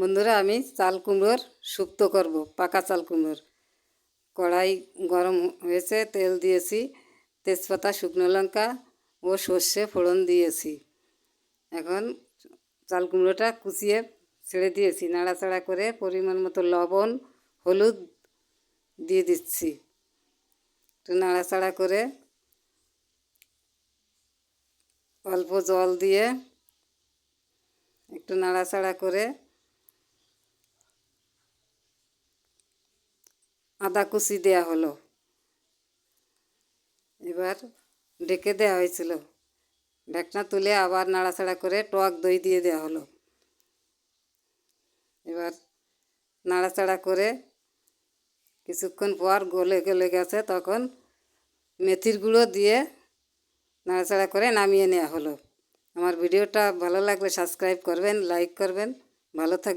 বন্ধুরা, আমি চাল কুমড়োর শুক্তো করব, পাকা চাল কুমড়োর। কড়াই গরম হয়েছে, তেল দিয়েছি, তেজপাতা, শুকনো লঙ্কা ও সর্ষে ফোড়ন দিয়েছি। এখন চাল কুমড়োটা কুচিয়ে ছেড়ে দিয়েছি, নাড়াচাড়া করে পরিমাণ মতো লবণ, হলুদ দিয়ে দিচ্ছি। একটু নাড়াচাড়া করে অল্প জল দিয়ে একটু নাড়াচাড়া করে আদা কুচি দেওয়া হলো। এবার ডেকে দেওয়া হয়েছিল। ঢাকনা তুলে আবার নাড়াচাড়া করে টক দই দিয়ে দেওয়া হলো। এবার নাড়াচাড়া করে কিছুক্ষণ পর গলে গলে গেছে, তখন মেথির গুঁড়ো দিয়ে নাড়াচাড়া করে নামিয়ে নেওয়া হলো। আমার ভিডিওটা ভালো লাগলে সাবস্ক্রাইব করবেন, লাইক করবেন, ভালো থাক